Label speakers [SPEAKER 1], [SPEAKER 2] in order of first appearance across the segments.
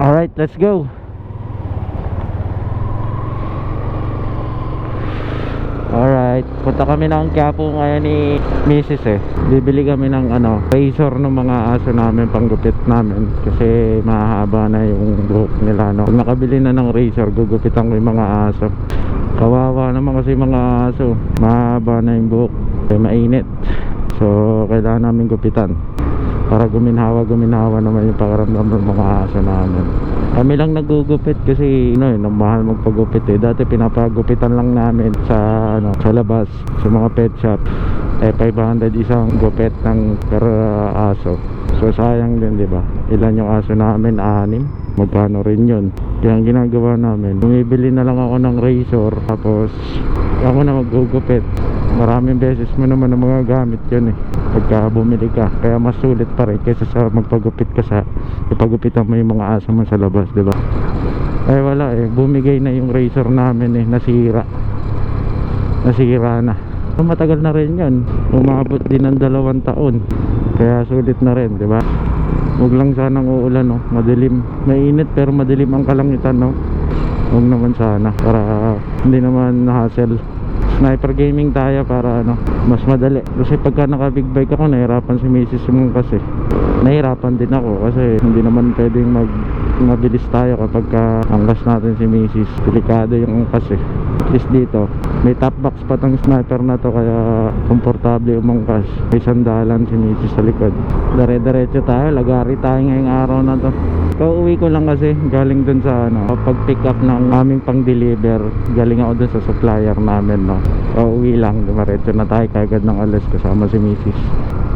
[SPEAKER 1] Alright, let's go. Alright, punta kami ng Quiapo ngayon ni Mrs. eh. Bibili kami ng ano, razor ng mga aso namin, panggupit namin. Kasi mahaba na yung buhok nila. No? Pag nakabili na ng razor, gugupitan ko yung mga aso. Kawawa naman kasi mga aso. Mahaba na yung buhok. Kaya mainit. So, kailangan namin gupitan para guminhawa guminhawa naman yung pakaramdam ng mga aso namin. Kami lang nagugupit kasi ano eh, mahal magpagupit eh. Dati pinapagupitan lang namin sa ano sa labas sa mga pet shop. Eh 500 isang gupit ng per uh, aso. So sayang din di ba? Ilan yung aso namin? Anim. Magkano rin yun? Kaya ang ginagawa namin bumibili na lang ako ng razor tapos ako na magugupit. Maraming beses mo naman ang mga gamit yun eh pagka bumili ka. Kaya mas sulit pa rin kaysa sa magpagupit ka sa ipagupitan mo yung mga aso mo sa labas ba? Eh wala eh. Bumigay na yung razor namin eh. Nasira. Nasira na. So, matagal na rin yun. Umabot din ng dalawang taon. Kaya sulit na rin ba? Huwag lang sanang uulan no? Madilim. Mainit pero madilim ang kalangitan no? Huwag naman sana para hindi naman na-hassle sniper gaming tayo para ano mas madali kasi pagka naka big bike ako nahirapan si Mrs. mo kasi nahirapan din ako kasi hindi naman pwedeng mag mabilis tayo kapag ka angkas natin si Mrs. delikado yung angkas eh least dito may top box pa tong sniper na to kaya komportable umangkas may sandalan si Mrs. sa likod dare diretso tayo lagari tayo ngayong araw na to Kauwi ko lang kasi galing dun sa ano, pag pick up ng aming pang deliver galing ako dun sa supplier namin no. Kauwi lang, dumaretso na tayo kagad ng alas kasama si Mrs.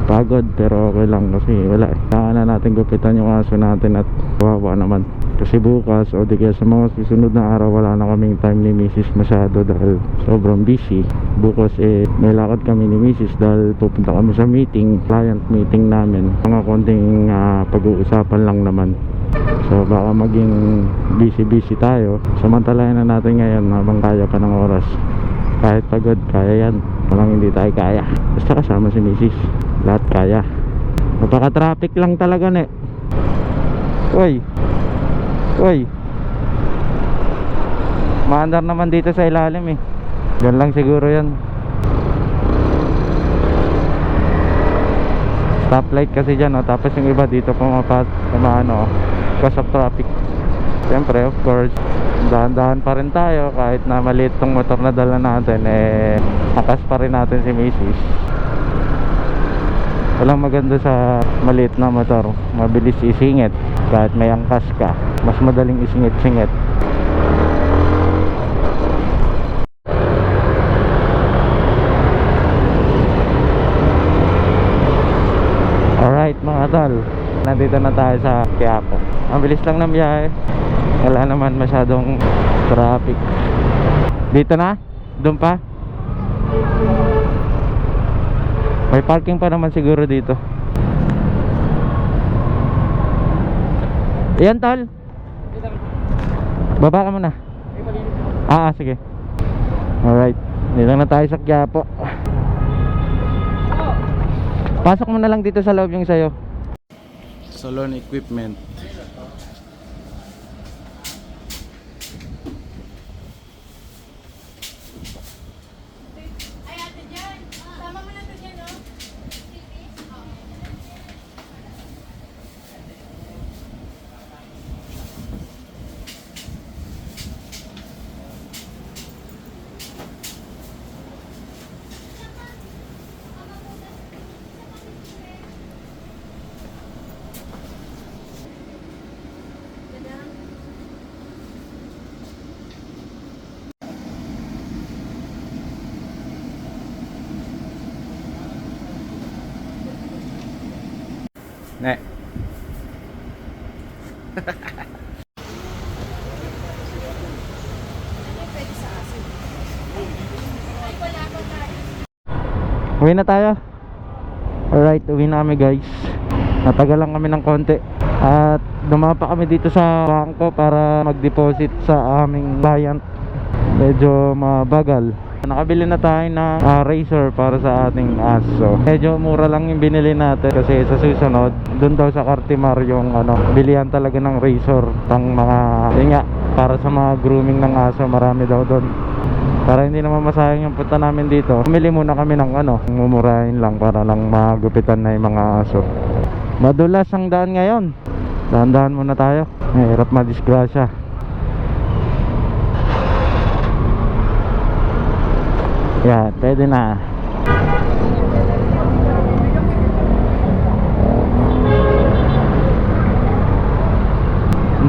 [SPEAKER 1] Pagod pero okay lang kasi wala eh. Na natin gupitan yung aso natin at kawawa naman. Kasi bukas o di kaya sa mga susunod na araw wala na kaming time ni Mrs. masyado dahil sobrang busy. Bukas eh may lakad kami ni Mrs. dahil pupunta kami sa meeting, client meeting namin. Mga konting ah, pag-uusapan lang naman. So baka maging busy-busy tayo. Samantalayan na natin ngayon habang kaya pa ng oras. Kahit pagod, kaya yan. Walang hindi tayo kaya. Basta kasama si Mrs. Lahat kaya. Napaka-traffic lang talaga ne. Uy. Uy. Maandar naman dito sa ilalim eh. Diyan lang siguro yan. stoplight kasi dyan oh. tapos yung iba dito pumapat ano oh, because of traffic siyempre of course dahan-dahan pa rin tayo kahit na maliit tong motor na dala natin eh akas pa rin natin si Macy's walang maganda sa maliit na motor mabilis isingit kahit may angkas ka mas madaling isingit-singit. Alright mga tol. Nandito na tayo sa Quiapo. Ang bilis lang ng biyahe. Wala naman masyadong traffic. Dito na? Doon pa? May parking pa naman siguro dito. Yan tol Baba ka muna Ah, sige Alright Dito na tayo sa Quiapo Pasok mo na lang dito sa loob yung sayo. Salon equipment. Ne. Uwi na tayo. Alright, uwi na kami guys. Natagal lang kami ng konti. At dumapa kami dito sa bangko para mag-deposit sa aming client. Medyo mabagal. Nakabili na tayo ng ah, razor para sa ating aso. Medyo mura lang yung binili natin kasi sa susunod, doon daw sa Cartimar yung ano, bilihan talaga ng razor pang mga, yun nga, para sa mga grooming ng aso, marami daw doon. Para hindi naman masayang yung punta namin dito. Pumili muna kami ng ano, mumurahin lang para lang magupitan na yung mga aso. Madulas ang daan ngayon. Dahan-dahan muna tayo. Mahirap madisgrasya. Yan, pwede na.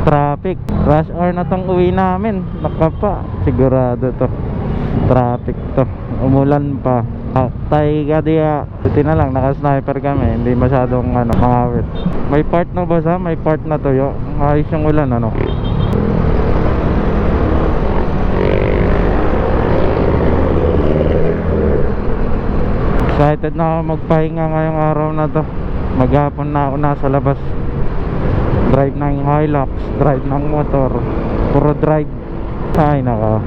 [SPEAKER 1] Traffic. Rush hour na tong uwi namin. Naka pa. Sigurado to. Traffic to. Umulan pa. Tay ka diya. Buti na lang, naka-sniper kami. Hindi masyadong ano, mangawit. May part na basa, may part na tuyo. Ayos yung ulan, ano. Excited na ako magpahinga ngayong araw na to. Maghapon na ako nasa labas. Drive ng Hilux, drive ng motor. Puro drive. Ay, naka.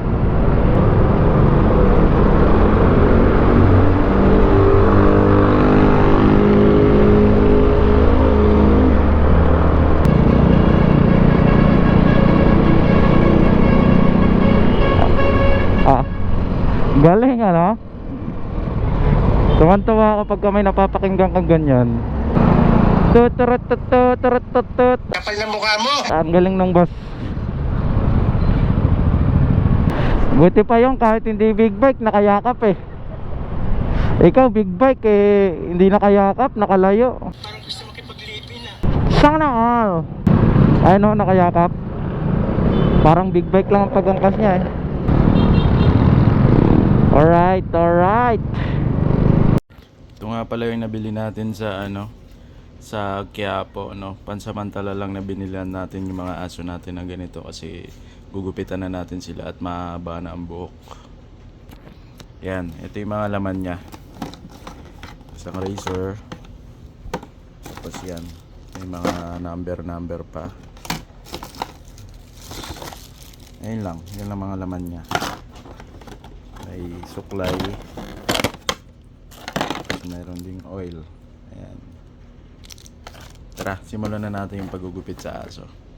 [SPEAKER 1] Ah, galing ano? Tuwan-tuwa ako pag may napapakinggan kang ganyan. Tuturut tutut turut tutut.
[SPEAKER 2] Kapal ng mukha mo!
[SPEAKER 1] Ang galing ng boss. Buti pa yung kahit hindi big bike, nakayakap eh. Ikaw big bike eh, hindi nakayakap, nakalayo.
[SPEAKER 2] Parang gusto mo kipaglipin ah.
[SPEAKER 1] Sana all. Ano, nakayakap. Parang big bike lang ang pagangkas niya eh. Alright, alright. Nga pala yung nabili natin sa ano sa Quiapo no pansamantala lang na binilan natin yung mga aso natin na ganito kasi gugupitan na natin sila at mahaba na ang buhok. Yan ito yung mga laman niya. Isang razor. Tapos yan may mga number number pa. Ayun lang yun lang mga laman niya. May suklay tapos mayroon ding oil. Ayan. Tara simulan na natin yung paggugupit sa aso